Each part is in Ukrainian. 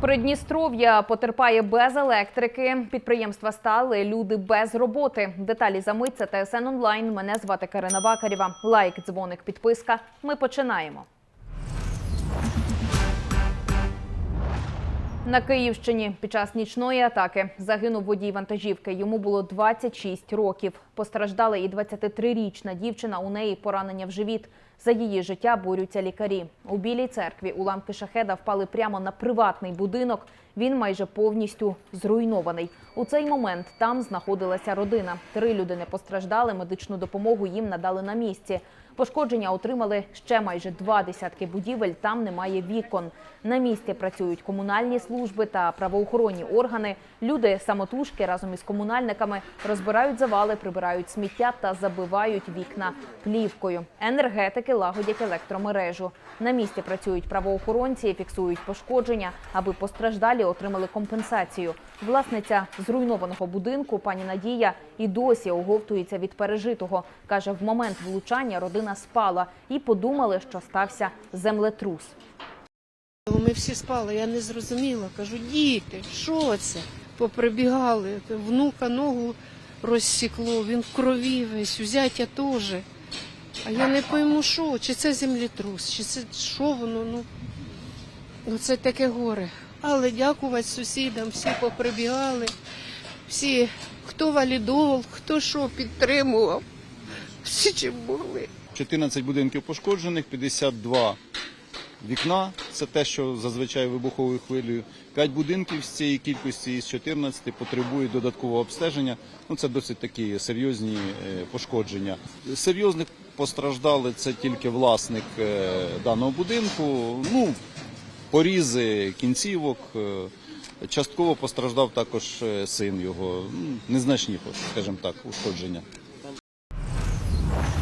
Придністров'я потерпає без електрики. Підприємства стали, люди без роботи. Деталі за мить це ТСН онлайн. Мене звати Карина Вакарєва. Лайк, дзвоник, підписка. Ми починаємо. На Київщині під час нічної атаки загинув водій вантажівки. Йому було 26 років. Постраждала і 23-річна дівчина. У неї поранення в живіт. За її життя борються лікарі. У білій церкві уламки шахеда впали прямо на приватний будинок. Він майже повністю зруйнований. У цей момент там знаходилася родина. Три людини постраждали. Медичну допомогу їм надали на місці. Пошкодження отримали ще майже два десятки будівель. Там немає вікон. На місці працюють комунальні служби та правоохоронні органи. Люди самотужки разом із комунальниками розбирають завали, прибирають сміття та забивають вікна плівкою. Енергетики лагодять електромережу. На місці працюють правоохоронці, фіксують пошкодження, аби постраждалі отримали компенсацію. Власниця зруйнованого будинку, пані Надія, і досі оговтується від пережитого. каже, в момент влучання родина спала і подумали, що стався землетрус. Ми всі спали, я не зрозуміла. Кажу, діти, що це? Поприбігали. Внука ногу розсікло, він в крові весь, взяття теж. А я не пойму, що, чи це землетрус, чи це що воно, ну. Оце таке горе. Але дякувати сусідам, всі поприбігали, всі, хто валідол, хто що підтримував, всі чим могли. 14 будинків пошкоджених, 52 вікна. Це те, що зазвичай вибуховою хвилею. 5 будинків з цієї кількості із 14 потребують додаткового обстеження. Ну це досить такі серйозні е, пошкодження. Серйозних постраждали це тільки власник е, даного будинку. Ну порізи кінцівок. е, Частково постраждав також син його. Ну, Незначні, скажімо так, ушкодження.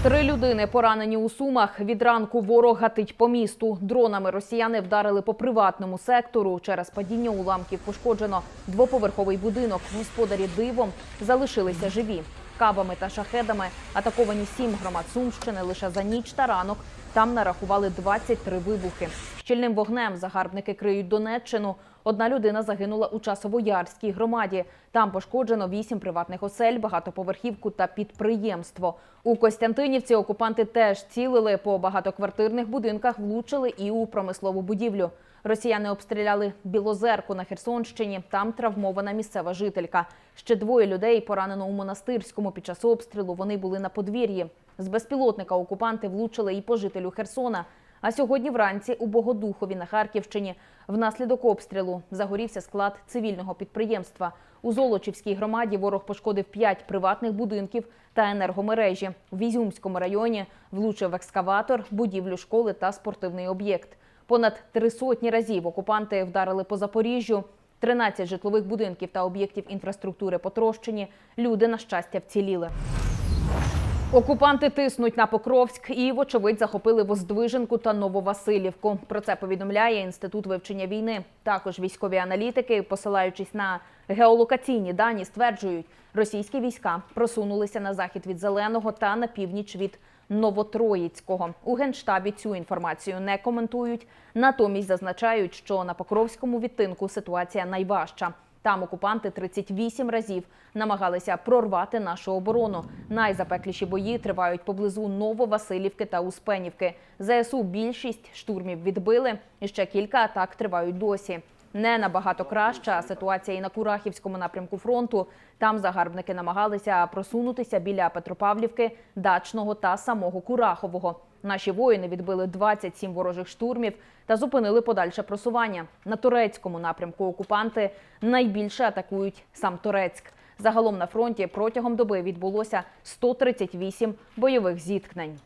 Три людини поранені у сумах. Від ранку ворог гатить по місту. Дронами росіяни вдарили по приватному сектору. Через падіння уламків пошкоджено двоповерховий будинок. Господарі дивом залишилися живі. Кабами та шахедами атаковані сім громад Сумщини лише за ніч та ранок. Там нарахували 23 вибухи. Щільним вогнем загарбники криють Донеччину. Одна людина загинула у Часовоярській громаді. Там пошкоджено вісім приватних осель, багатоповерхівку та підприємство. У Костянтинівці окупанти теж цілили по багатоквартирних будинках, влучили і у промислову будівлю. Росіяни обстріляли Білозерку на Херсонщині. Там травмована місцева жителька. Ще двоє людей поранено у монастирському. Під час обстрілу вони були на подвір'ї. З безпілотника окупанти влучили і по жителю Херсона. А сьогодні вранці у Богодухові на Харківщині внаслідок обстрілу загорівся склад цивільного підприємства. У Золочівській громаді ворог пошкодив п'ять приватних будинків та енергомережі. В Ізюмському районі влучив екскаватор, будівлю школи та спортивний об'єкт. Понад три сотні разів окупанти вдарили по Запоріжжю. 13 житлових будинків та об'єктів інфраструктури потрощені. Люди, на щастя, вціліли. Окупанти тиснуть на Покровськ і, вочевидь, захопили Воздвиженку та Нововасилівку. Про це повідомляє інститут вивчення війни. Також військові аналітики, посилаючись на геолокаційні дані, стверджують, російські війська просунулися на захід від Зеленого та на північ від Новотроїцького. У генштабі цю інформацію не коментують. Натомість зазначають, що на Покровському відтинку ситуація найважча. Там окупанти 38 разів намагалися прорвати нашу оборону. Найзапекліші бої тривають поблизу Нововасилівки та Успенівки. ЗСУ більшість штурмів відбили, і ще кілька атак тривають досі. Не набагато краща ситуація і на Курахівському напрямку фронту. Там загарбники намагалися просунутися біля Петропавлівки, Дачного та самого Курахового. Наші воїни відбили 27 ворожих штурмів та зупинили подальше просування. На турецькому напрямку окупанти найбільше атакують сам Турецьк. Загалом на фронті протягом доби відбулося 138 бойових зіткнень.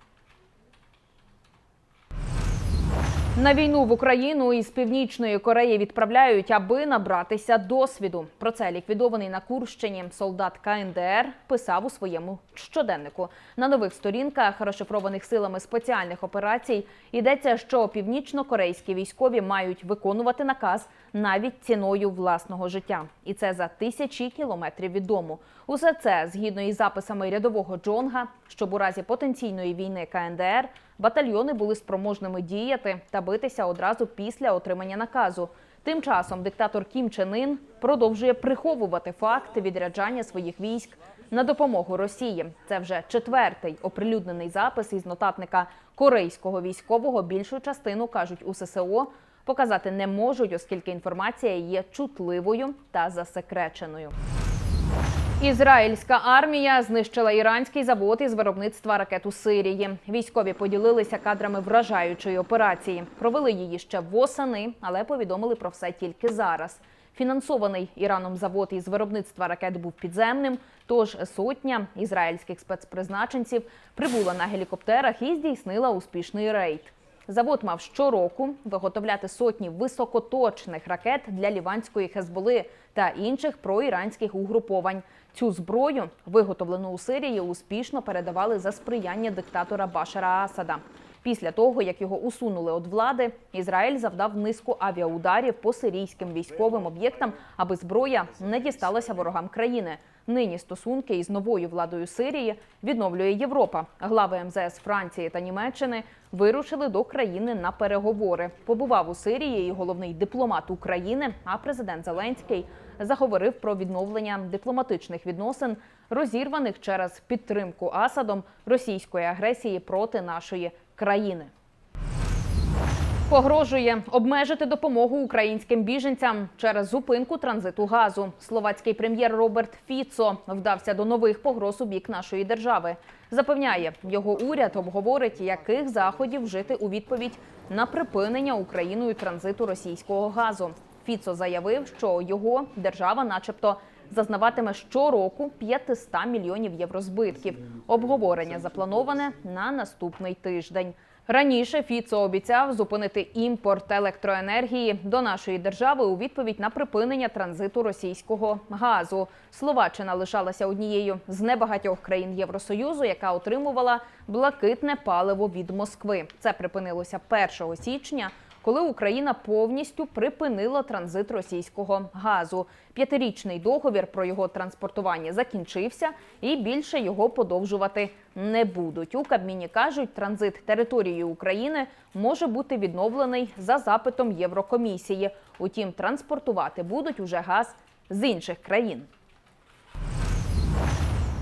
На війну в Україну із північної Кореї відправляють, аби набратися досвіду. Про це ліквідований на Курщині солдат КНДР писав у своєму щоденнику. На нових сторінках, розшифрованих силами спеціальних операцій, йдеться, що північно-корейські військові мають виконувати наказ навіть ціною власного життя, і це за тисячі кілометрів від дому. Усе це згідно із записами рядового Джонга, щоб у разі потенційної війни КНДР батальйони були спроможними діяти та битися одразу після отримання наказу. Тим часом диктатор Кім Чен Ін продовжує приховувати факт відряджання своїх військ на допомогу Росії. Це вже четвертий оприлюднений запис із нотатника корейського військового. Більшу частину кажуть у ССО показати не можуть, оскільки інформація є чутливою та засекреченою. Ізраїльська армія знищила іранський завод із виробництва ракет у Сирії. Військові поділилися кадрами вражаючої операції. Провели її ще восени, але повідомили про все тільки зараз. Фінансований Іраном завод із виробництва ракет був підземним. Тож сотня ізраїльських спецпризначенців прибула на гелікоптерах і здійснила успішний рейд. Завод мав щороку виготовляти сотні високоточних ракет для ліванської Хезболи та інших проіранських угруповань. Цю зброю, виготовлену у Сирії, успішно передавали за сприяння диктатора Башара Асада. Після того, як його усунули від влади, Ізраїль завдав низку авіаударів по сирійським військовим об'єктам, аби зброя не дісталася ворогам країни. Нині стосунки із новою владою Сирії відновлює Європа. Глави МЗС Франції та Німеччини вирушили до країни на переговори. Побував у Сирії і головний дипломат України. А президент Зеленський заговорив про відновлення дипломатичних відносин, розірваних через підтримку Асадом російської агресії проти нашої країни. Погрожує обмежити допомогу українським біженцям через зупинку транзиту газу. Словацький прем'єр Роберт Фіцо вдався до нових погроз у бік нашої держави. Запевняє, його уряд обговорить, яких заходів вжити у відповідь на припинення Україною транзиту російського газу. Фіцо заявив, що його держава, начебто, зазнаватиме щороку 500 мільйонів євро збитків. Обговорення заплановане на наступний тиждень. Раніше Фіцо обіцяв зупинити імпорт електроенергії до нашої держави у відповідь на припинення транзиту російського газу. Словаччина лишалася однією з небагатьох країн Євросоюзу, яка отримувала блакитне паливо від Москви. Це припинилося 1 січня. Коли Україна повністю припинила транзит російського газу, п'ятирічний договір про його транспортування закінчився, і більше його подовжувати не будуть. У Кабміні кажуть, транзит територією України може бути відновлений за запитом Єврокомісії. Утім, транспортувати будуть уже газ з інших країн.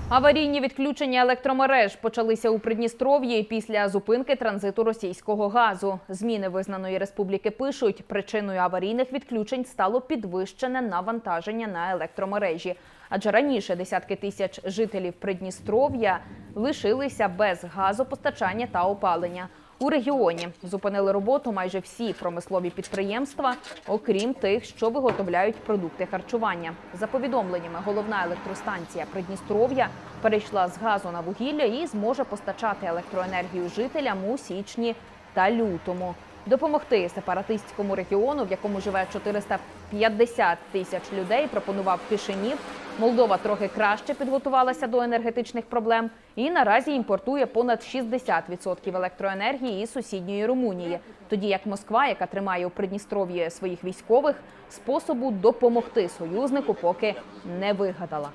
Аварійні відключення електромереж почалися у Придністров'ї після зупинки транзиту російського газу. Зміни визнаної республіки пишуть, причиною аварійних відключень стало підвищене навантаження на електромережі. Адже раніше десятки тисяч жителів Придністров'я лишилися без газопостачання та опалення. У регіоні зупинили роботу майже всі промислові підприємства, окрім тих, що виготовляють продукти харчування. За повідомленнями, головна електростанція Придністров'я перейшла з газу на вугілля і зможе постачати електроенергію жителям у січні та лютому. Допомогти сепаратистському регіону, в якому живе 450 тисяч людей, пропонував Кишинів. Молдова трохи краще підготувалася до енергетичних проблем і наразі імпортує понад 60% електроенергії із сусідньої Румунії. Тоді як Москва, яка тримає у Придністров'ї своїх військових, способу допомогти союзнику поки не вигадала.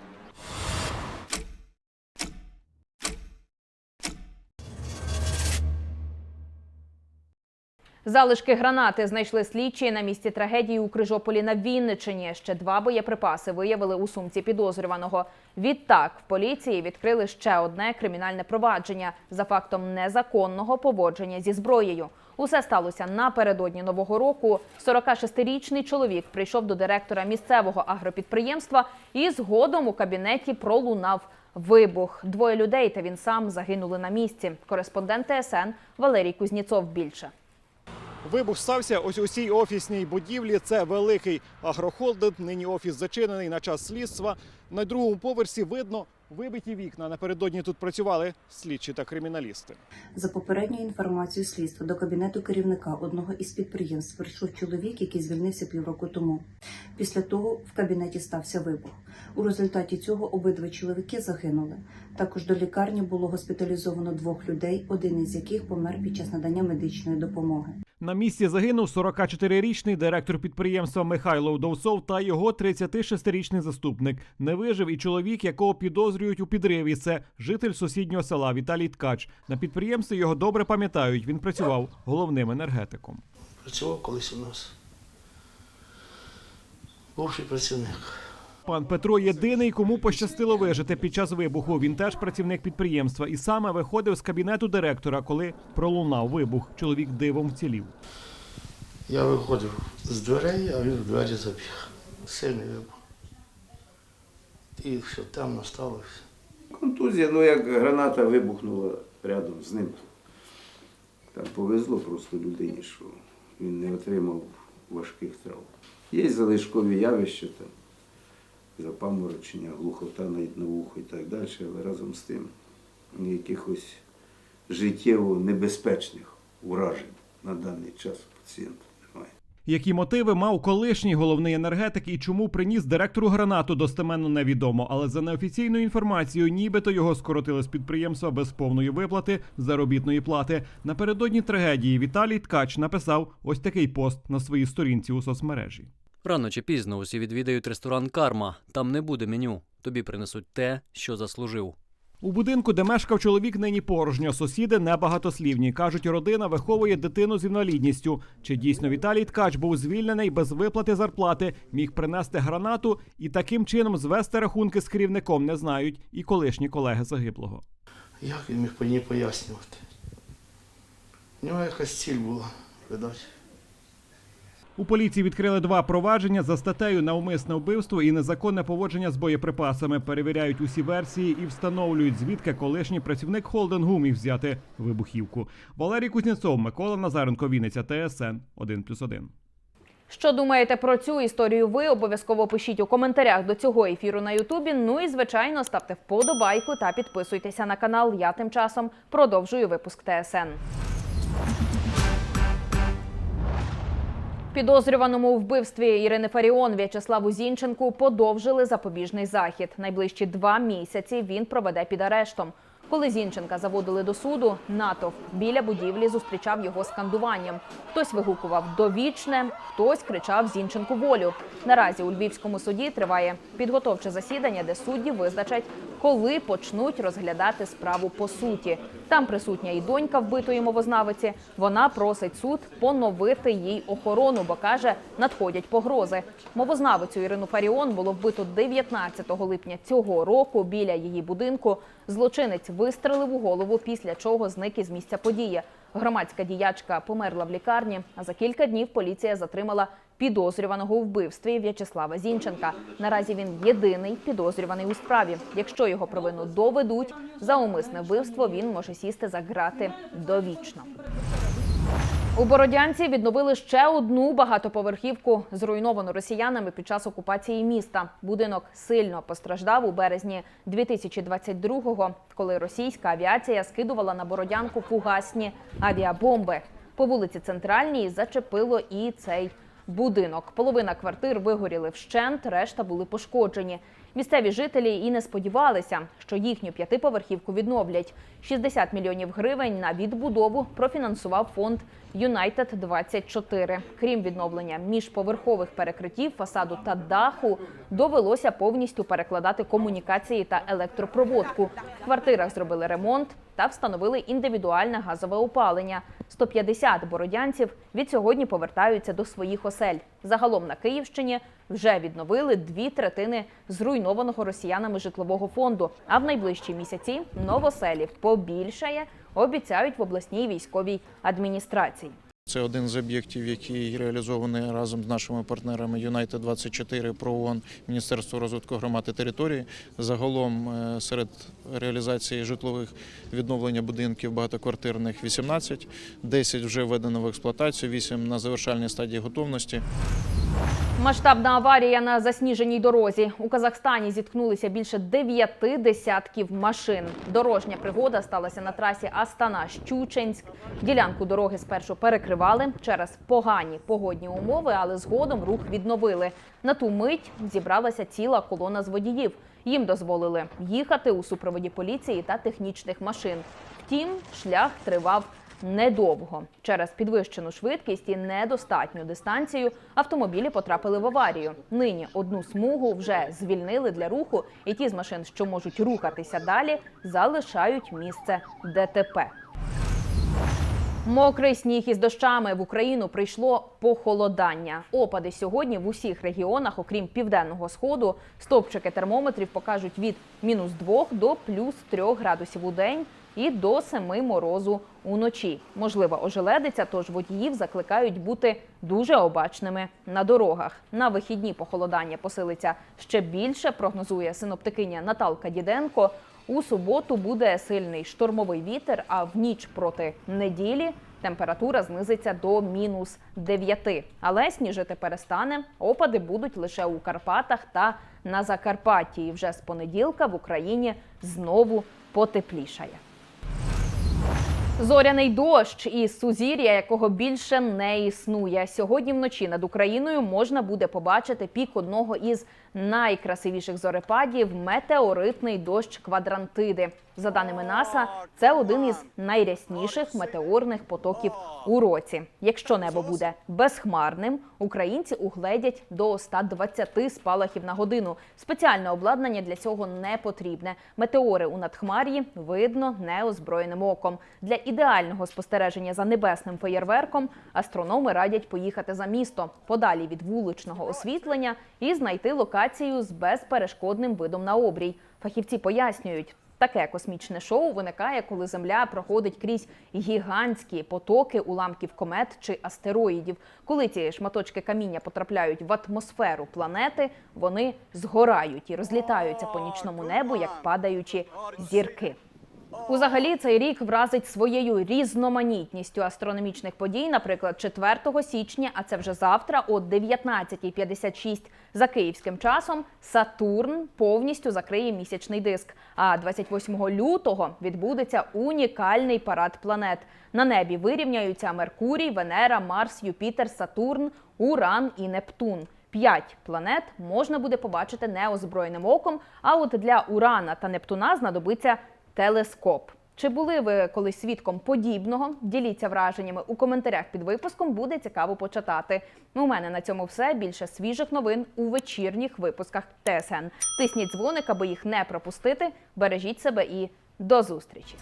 Залишки гранати знайшли слідчі на місці трагедії у Крижополі на Вінничині. Ще два боєприпаси виявили у сумці підозрюваного. Відтак в поліції відкрили ще одне кримінальне провадження за фактом незаконного поводження зі зброєю. Усе сталося напередодні нового року. 46-річний чоловік прийшов до директора місцевого агропідприємства і згодом у кабінеті пролунав вибух. Двоє людей та він сам загинули на місці. Кореспондент ТСН Валерій Кузніцов більше. Вибух стався ось у цій офісній будівлі. Це великий агрохолдинг. Нині офіс зачинений на час слідства. На другому поверсі видно вибиті вікна. Напередодні тут працювали слідчі та криміналісти. За попередньою інформацією слідства до кабінету керівника одного із підприємств прийшов чоловік, який звільнився півроку тому. Після того в кабінеті стався вибух. У результаті цього обидва чоловіки загинули. Також до лікарні було госпіталізовано двох людей, один із яких помер під час надання медичної допомоги. На місці загинув 44-річний директор підприємства Михайло Удовцов та його 36-річний заступник. Не вижив і чоловік, якого підозрюють у підриві. Це житель сусіднього села Віталій Ткач. На підприємстві його добре пам'ятають. Він працював головним енергетиком. Працював колись у нас. бувший працівник. Пан Петро єдиний, кому пощастило вижити під час вибуху. Він теж працівник підприємства і саме виходив з кабінету директора, коли пролунав вибух. Чоловік дивом вцілів. Я виходив з дверей, а він в двері забіг. Сильний вибух. І все, темно стало. Контузія, ну як граната вибухнула рядом з ним. Там повезло просто людині, що він не отримав важких травм. Є залишкові явища, там, запаморочення, глухота навіть на вухо і так далі, але разом з тим якихось життєво небезпечних уражень на даний час пацієнта немає. Які мотиви мав колишній головний енергетик і чому приніс директору гранату, достеменно невідомо. Але за неофіційною інформацією, нібито його скоротили з підприємства без повної виплати заробітної плати. Напередодні трагедії Віталій Ткач написав ось такий пост на своїй сторінці у соцмережі. Рано чи пізно усі відвідають ресторан Карма. Там не буде меню. Тобі принесуть те, що заслужив. У будинку, де мешкав чоловік, нині порожньо. Сусіди небагатослівні. Кажуть, родина виховує дитину з інвалідністю. Чи дійсно Віталій Ткач був звільнений без виплати зарплати, міг принести гранату і таким чином звести рахунки з керівником, не знають і колишні колеги загиблого. Як він міг по ній пояснювати? У нього якась ціль була, видать. У поліції відкрили два провадження за статтею навмисне вбивство і незаконне поводження з боєприпасами. Перевіряють усі версії і встановлюють, звідки колишній працівник холдингу міг взяти вибухівку. Валерій Кузнєцов, Микола Назаренко, Вінниця, ТСН 1+,1. Що думаєте про цю історію? Ви обов'язково пишіть у коментарях до цього ефіру на Ютубі. Ну і звичайно ставте вподобайку та підписуйтеся на канал. Я тим часом продовжую випуск ТСН. Підозрюваному у вбивстві Ірини Фаріон В'ячеславу Зінченку подовжили запобіжний захід. Найближчі два місяці він проведе під арештом. Коли Зінченка заводили до суду, натовп біля будівлі зустрічав його скандуванням. Хтось вигукував довічне, хтось кричав Зінченку волю. Наразі у Львівському суді триває підготовче засідання, де судді визначать, коли почнуть розглядати справу по суті. Там присутня і донька вбитої мовознавиці. Вона просить суд поновити їй охорону, бо каже, надходять погрози. Мовознавицю Ірину Фаріон було вбито 19 липня цього року біля її будинку. Злочинець вистрелив у голову, після чого зник із місця події. Громадська діячка померла в лікарні. А за кілька днів поліція затримала підозрюваного у вбивстві В'ячеслава Зінченка. Наразі він єдиний підозрюваний у справі. Якщо його провину доведуть, за умисне вбивство він може сісти за грати довічно. У Бородянці відновили ще одну багатоповерхівку, зруйновану росіянами під час окупації міста. Будинок сильно постраждав у березні 2022-го, коли російська авіація скидувала на Бородянку фугасні авіабомби. По вулиці Центральній зачепило і цей будинок. Половина квартир вигоріли вщент, решта були пошкоджені. Місцеві жителі і не сподівалися, що їхню п'ятиповерхівку відновлять. 60 мільйонів гривень на відбудову профінансував фонд Юнайтед 24 Крім відновлення міжповерхових перекриттів, фасаду та даху, довелося повністю перекладати комунікації та електропроводку. В квартирах зробили ремонт та встановили індивідуальне газове опалення. 150 бородянців від сьогодні повертаються до своїх осель. Загалом на Київщині вже відновили дві третини зруйнованого росіянами житлового фонду. А в найближчі місяці новоселів побільшає, обіцяють в обласній військовій адміністрації. Це один з об'єктів, який реалізований разом з нашими партнерами Юнайтед 24 ПРООН, Міністерство розвитку громад і території. Загалом е, серед реалізації житлових відновлення будинків багатоквартирних 18, 10 вже введено в експлуатацію, 8 на завершальній стадії готовності. Масштабна аварія на засніженій дорозі. У Казахстані зіткнулися більше дев'яти десятків машин. Дорожня пригода сталася на трасі Астана-Щученськ. Ділянку дороги спершу перекривали через погані погодні умови, але згодом рух відновили. На ту мить зібралася ціла колона з водіїв. Їм дозволили їхати у супроводі поліції та технічних машин. Втім, шлях тривав недовго. Через підвищену швидкість і недостатню дистанцію автомобілі потрапили в аварію. Нині одну смугу вже звільнили для руху, і ті з машин, що можуть рухатися далі, залишають місце ДТП. Мокрий сніг із дощами в Україну прийшло похолодання. Опади сьогодні в усіх регіонах, окрім південного сходу, стовпчики термометрів покажуть від мінус 2 до плюс 3 градусів у день і до 7 морозу уночі. Можлива ожеледиця, тож водіїв закликають бути дуже обачними на дорогах. На вихідні похолодання посилиться ще більше, прогнозує синоптикиня Наталка Діденко. У суботу буде сильний штормовий вітер, а в ніч проти неділі температура знизиться до мінус 9. Але сніжити перестане. Опади будуть лише у Карпатах та на Закарпатті. І вже з понеділка в Україні знову потеплішає. Зоряний дощ і сузір'я, якого більше не існує. Сьогодні вночі над Україною можна буде побачити пік одного із найкрасивіших зорепадів метеоритний дощ квадрантиди. За даними НАСА, це один із найрясніших метеорних потоків у році. Якщо небо буде безхмарним, українці угледять до 120 спалахів на годину. Спеціальне обладнання для цього не потрібне. Метеори у надхмар'ї видно неозброєним оком. Для ідеального спостереження за небесним феєрверком астрономи радять поїхати за місто подалі від вуличного освітлення і знайти локацію з безперешкодним видом на обрій. Фахівці пояснюють. Таке космічне шоу виникає, коли Земля проходить крізь гігантські потоки уламків комет чи астероїдів. Коли ці шматочки каміння потрапляють в атмосферу планети, вони згорають і розлітаються по нічному небу, як падаючі зірки. Узагалі цей рік вразить своєю різноманітністю астрономічних подій. Наприклад, 4 січня, а це вже завтра, о 19.56 за київським часом, Сатурн повністю закриє місячний диск. А 28 лютого відбудеться унікальний парад планет. На небі вирівняються Меркурій, Венера, Марс, Юпітер, Сатурн, Уран і Нептун. П'ять планет можна буде побачити неозброєним оком. А от для Урана та Нептуна знадобиться телескоп. Чи були ви колись свідком подібного? Діліться враженнями у коментарях під випуском. Буде цікаво почитати. У мене на цьому все. Більше свіжих новин у вечірніх випусках ТСН. Тисніть дзвоник, аби їх не пропустити. Бережіть себе і до зустрічі.